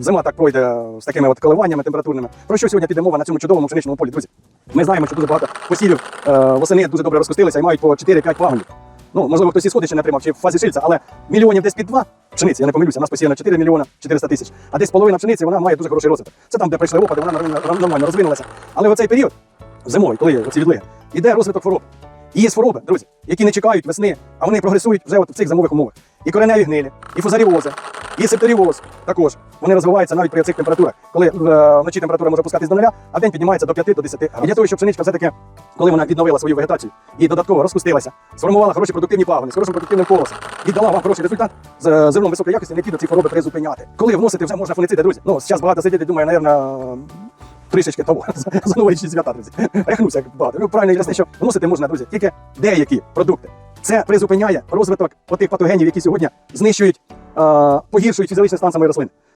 зима так пройде з такими от коливаннями температурними. Про що сьогодні піде мова на цьому чудовому пшеничному полі, друзі? Ми знаємо, що дуже багато посівів е, восени дуже добре розкустилися і мають по 4-5 пагонів. Ну, можливо, хтось і сходи ще не отримав, чи в фазі шильця, але мільйонів десь під два пшениці, я не помилюся, у нас посіяно 4 мільйона 400 тисяч. А десь половина пшениці вона має дуже хороший розвиток. Це там, де прийшли опади, вона нормально, розвинулася. Але в цей період, зимою, коли оці відлиги, іде розвиток хвороб. І є хвороби, друзі, які не чекають весни, а вони прогресують вже от в цих зимових умовах. І кореневі гнилі, і фузаріози, і септоріоз також. Вони розвиваються навіть при цих температурах, коли е, вночі температура може опускатись до нуля, а вдень піднімається до 5 до 10 градусів. Для того, щоб пшеничка все-таки, коли вона відновила свою вегетацію і додатково розпустилася, сформувала хороші продуктивні пагони з хорошим продуктивним колосом і дала вам хороший результат з е, зерном високої якості, необхідно ці хвороби призупиняти. Коли вносити вже можна фунициди, друзі. Ну, зараз багато сидять і думає, напевно, трішечки того за новорічні свята, друзі. Рехнуся як багато. Ну, правильно ясне, що вносити можна, друзі, тільки деякі продукти. Це призупиняє розвиток отих патогенів, які сьогодні знищують, погіршують фізичний стан самої рослини.